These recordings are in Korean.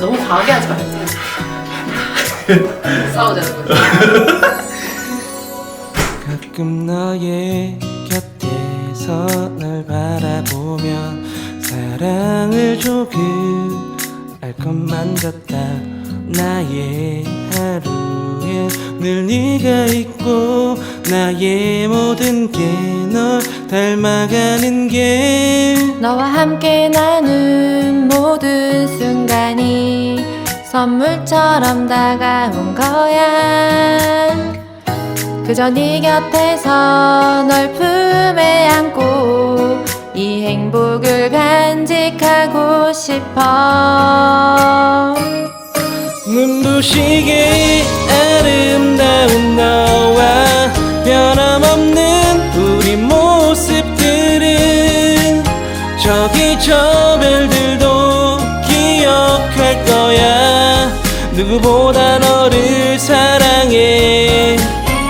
너무 과하게 하지 말고. 싸우자는 거지. 가끔 너의 곁에서 널 바라보며 사랑을 조금 알 것 만졌다 나의 하루에 늘 네가 있고 나의 모든 게 널 닮아가는 게 너와 함께 나눈 모든 순간이 선물처럼 다가온 거야. 그저 네 곁에서 널 품에 안고 이 행복을 간직하고 싶어. 눈부시게 누구보다 너를 사랑해.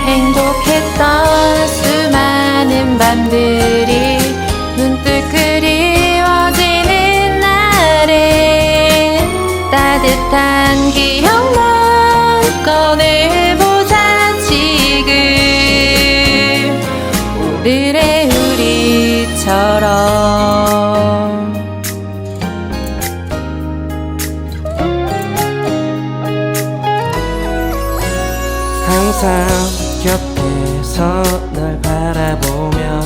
행복했던 수많은 밤들이 문득 그리워지는 날에 따뜻한 기억만 꺼내보자 지금. 오늘의 항상 곁에서 널 바라보며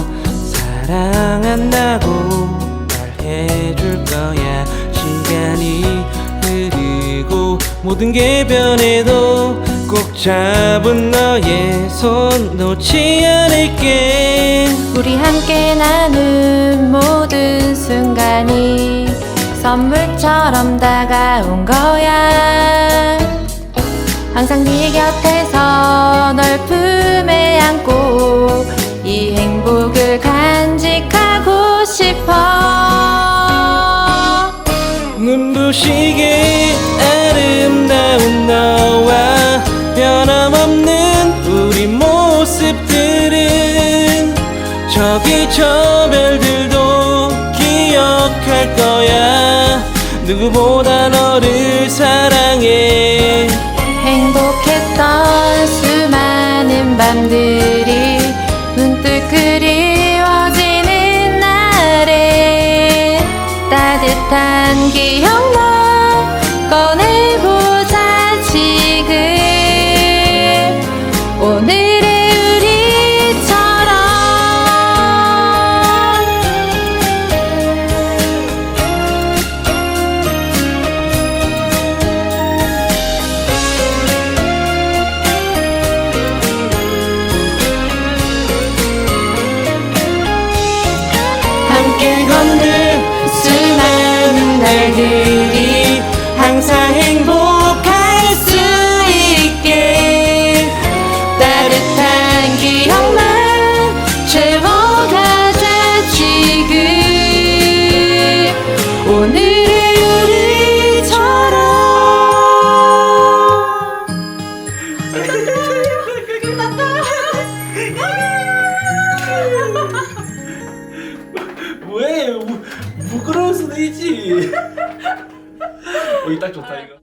사랑한다고 말해줄 거야. 시간이 흐르고 모든 게 변해도 꼭 잡은 너의 손 놓지 않을게. 우리 함께 나눈 모든 순간이 선물처럼 다가온 거야 항상 네 곁에서 널 품에 안고 이 행복을 간직하고 싶어. 눈부시게 아름다운 너와 변함없는 우리 모습들은 저기 저 별들도 기억할 거야. 누구보다 너를 사랑해 행복했던 수많은 밤들이 문득 그리워지는 날에 따뜻한 기억만 오늘의 우리처럼. 왜? 부끄러울 수도 있지. 어, 이딱 좋다 이거